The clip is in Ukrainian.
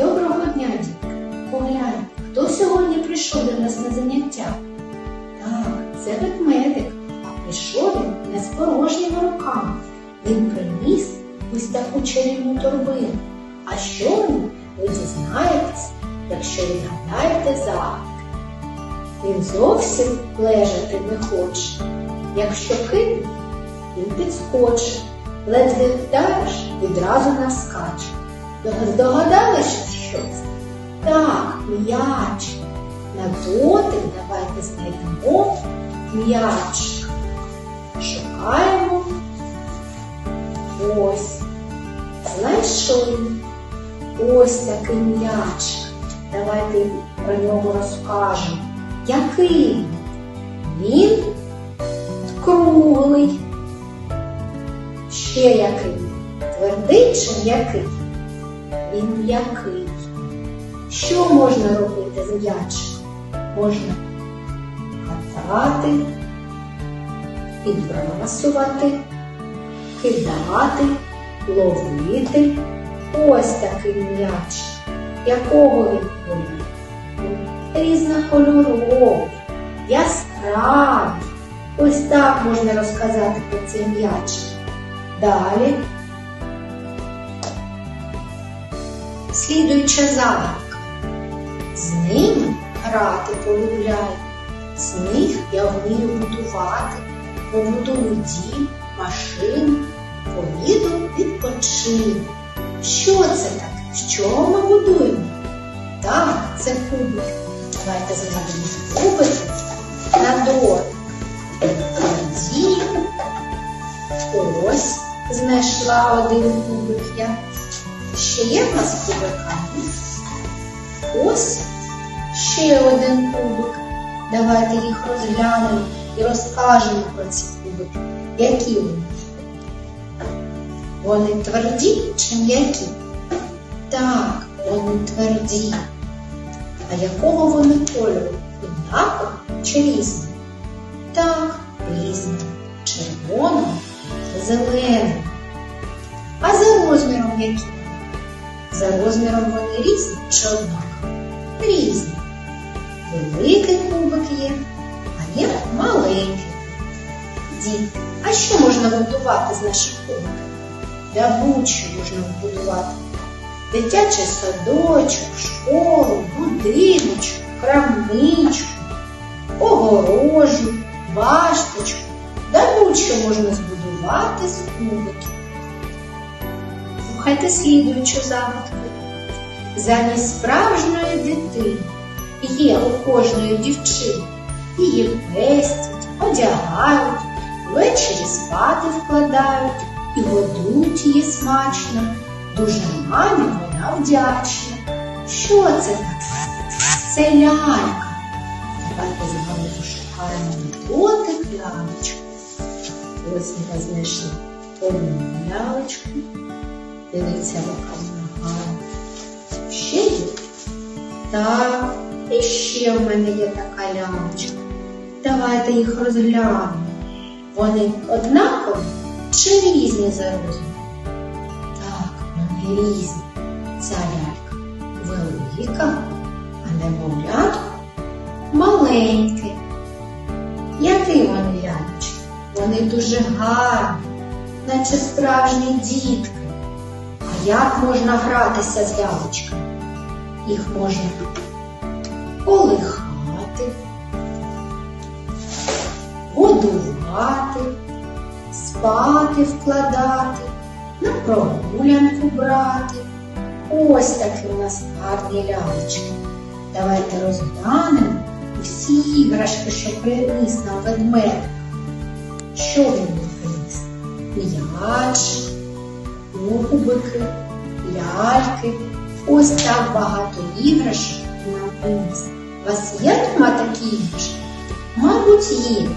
Доброго дня, дітки! Поглянь, хто сьогодні прийшов до нас на заняття? Так, це ведмедик, а прийшов він не з порожніми руками. Він приніс ось таку чарівну торбину. А що він, ви дізнаєтесь, якщо відгадаєте загадки. Він зовсім лежати не хоче. Якщо кинуть, він підскоче. Ледве вдариш, відразу наскаче. Здогадались, що це? Так, м'яч. На дотик давайте знайдемо м'яч. Шукаємо. Ось. Знайшли. Ось такий м'яч. Давайте про нього розкажемо. Який? Він круглий. Ще який? Твердий чи м'який? Він м'який. Що можна робити з м'ячиком? Можна катати, підбрасувати, кидати, ловити. Ось такий м'яч. Якого він кольору? Різнокольоровий, яскравий. Ось так можна розказати про цей м'яч. Далі. Слідуюча загадка. З ними грати полюбляю. З них я вмію будувати. Побудую дім, машину, поїду відпочину. Що це таке? Чого ми будуємо? Так, це кубик. Давайте згадаємо кубик на. Тоді ось знайшла один кубик я. Ще є в нас кубика? Ось ще один кубик. Давайте їх розглянемо і розкажемо про ці кубики. Які вони? Вони тверді чи м'які? Так, вони тверді. А якого вони кольору? Однаково чи різні? Так, різні. Червоного, зеленого. А за розміром які? За розміром вони різні чи однакові? Різні. Великий кубик є, а є маленький. Діти, а що можна будувати з наших кубиків? Для будь-що можна будувати. Дитячий садочок, школу, будиночок, крамничку, огорожу, башточку. Да будь-що можна збудувати з кубиків. Слухайте слідуючу загадку. Замість справжньої дитини є у кожної дівчини. Її пестять, одягають, ввечері спати вкладають і годують її смачно. Дуже мамі вона вдячна. Що це таке? Це лялька. Давайте з вами пошукаємо дотик лялечку. Ось ми знайшли одну лялечку. Дивіться, яка вона гарна. Ще є? Так, і ще в мене є така лялечка. Давайте їх розглянемо. Вони однакові чи різні за розміром? Так, вони різні. Ця лялька велика, а немовлятко маленьке. Який вони лялечки? Вони дуже гарні, наче справжні дітки. Як можна гратися з лялечками? Їх можна колихати, годувати, спати вкладати, на прогулянку брати. Ось такі у нас гарні лялечки. Давайте розглянемо усі іграшки, що приніс нам ведмедик. Що він приніс? М'яч, кубики, ляльки. Ось так багато іграшок на приніс. У вас є дома такі іграшки? Мабуть, є.